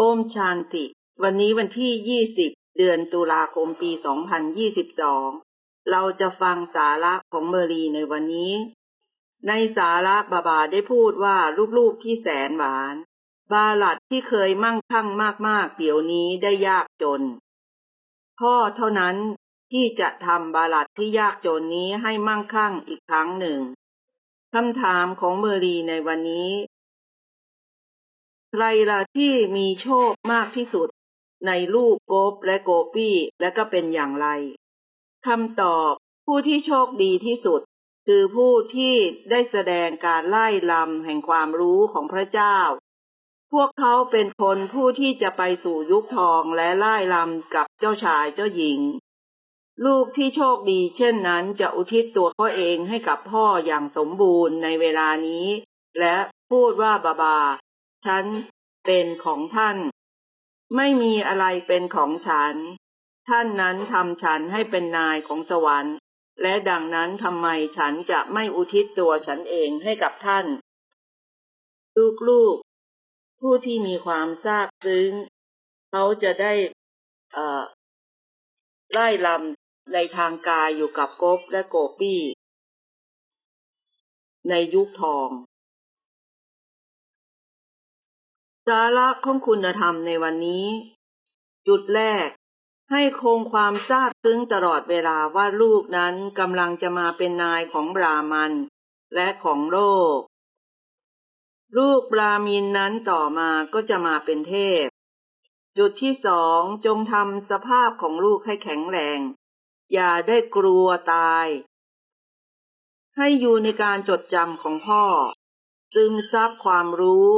โอมชานติ วันนี้วันที่ 20 เดือนตุลาคมปี 2022 เราจะฟังสาระของเมอรีในวันนี้ ในสาระบาบาได้พูดว่าลูกๆที่แสนหวาน บาลัดที่เคยมั่งคั่งมากๆ เดี๋ยวนี้ได้ยากจน พ่อเท่านั้นที่จะทำบาลัดที่ยากจนนี้ให้มั่งคั่งอีกครั้งหนึ่งคำถามของเมอรีในวันนี้ ใครล่ะที่มีโชคมากที่สุด ในลูกโกบและโกปี้และก็เป็นอย่างไรคำตอบผู้ที่โชคดีที่สุด คือผู้ที่ได้แสดงการไล่ลำแห่งความรู้ของพระเจ้า พวกเขาเป็นคนผู้ที่จะไปสู่ยุคทองและไล่ลำกับเจ้าชายเจ้าหญิง ลูกที่โชคดีเช่นนั้นจะอุทิศตัวเขาเองให้กับพ่ออย่างสมบูรณ์ในเวลานี้ และพูดว่าบาบา ฉันเป็นของท่าน ไม่มีอะไรเป็นของฉัน ท่านนั้นทำฉันให้เป็นนายของสวรรค์ และดังนั้นทำไมฉันจะไม่อุทิศตัวฉันเองให้กับท่าน ลูกๆ ผู้ที่มีความซาบซึ้ง เขาจะได้ไล่ลำในทางกายอยู่กับกบและโกปี้ ในยุคทอง สาระของคุณธรรมในวันนี้ จุดแรก ให้คงความทราบซึ้งตลอดเวลาว่าลูกนั้นกำลังจะมาเป็นนายของบรามันและของโลก ลูกบรามินนั้นต่อมาก็จะมาเป็นเทพ จุดที่สองจงทำสภาพของลูกให้แข็งแรง อย่าได้กลัวตาย ให้อยู่ในการจดจำของพ่อซึมซับความรู้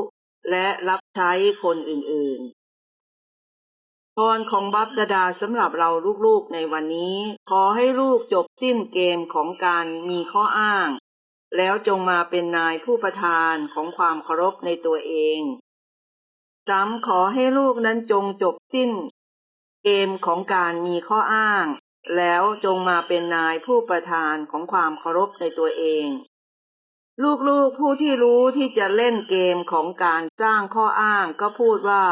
และรับใช้คนอื่นๆ พรของบัพดาดาสำหรับเราลูกๆในวันนี้ ขอให้ลูกจบสิ้นเกมของการมีข้ออ้าง แล้วจงมาเป็นนายผู้ประธานของความเคารพในตัวเองสามขอให้ลูกนั้นจงจบสิ้น เกมของการมีข้ออ้าง แล้วจงมาเป็นนายผู้ประธานของความเคารพในตัวเอง ลูกๆผู้ที่รู้ที่จะเล่นเกมของการสร้างข้ออ้างก็พูดว่า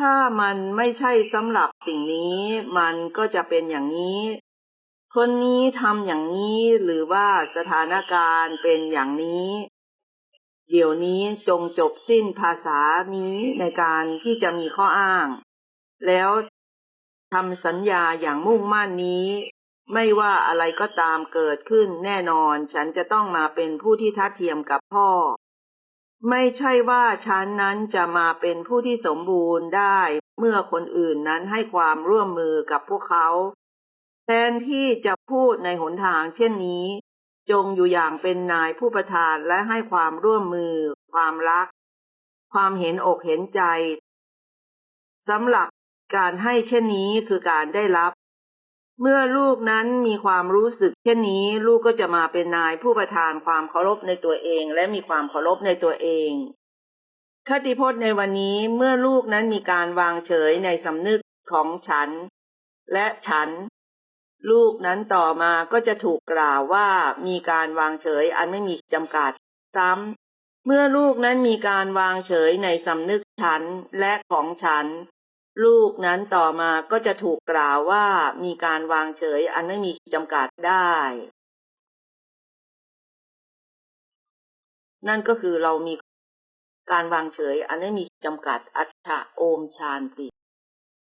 ถ้ามันไม่ใช่สำหรับสิ่งนี้ มันก็จะเป็นอย่างนี้ คนนี้ทำอย่างนี้หรือว่าสถานการณ์เป็นอย่างนี้ เดี๋ยวนี้จงจบสิ้นภาษานี้ในการที่จะมีข้ออ้าง แล้วทำสัญญาอย่างมุ่งมั่นนี้ ไม่ว่าอะไรก็ตามเกิดขึ้นแน่นอนฉันจะต้องมาเป็นผู้ที่ทัดเทียมกับพ่อ ไม่ใช่ว่าฉันนั้นจะมาเป็นผู้ที่สมบูรณ์ได้ เมื่อคนอื่นนั้นให้ความร่วมมือกับพวกเขาแทนที่จะพูดในหนทางเช่นนี้ จงอยู่อย่างเป็นนายผู้ประทานและให้ความร่วมมือ ความรัก ความเห็นอกเห็นใจสำหรับการให้เช่นนี้คือการได้รับ เมื่อลูกนั้นมีความรู้สึก เช่นนี้ลูกก็จะมาเป็นนายผู้ประทานความเคารพในตัวเอง และมีความเคารพในตัวเอง คติพจน์ในวันนี้เมื่อลูกนั้นมีการวางเฉยในสำนึกของฉัน และฉัน ลูกนั้นต่อมาก็จะถูกกล่าวว่ามีการวางเฉยอันไม่มีจำกัดซ้ำเมื่อลูกนั้นมีการวางเฉยในสำนึกฉันและของฉัน ลูกนั้นต่อมาก็จะถูกกล่าวว่ามีการวางเฉยอันไม่มีจำกัดได้ นั่นก็คือเรามีการวางเฉยอันไม่มีจำกัดอัตถะโอมชานติ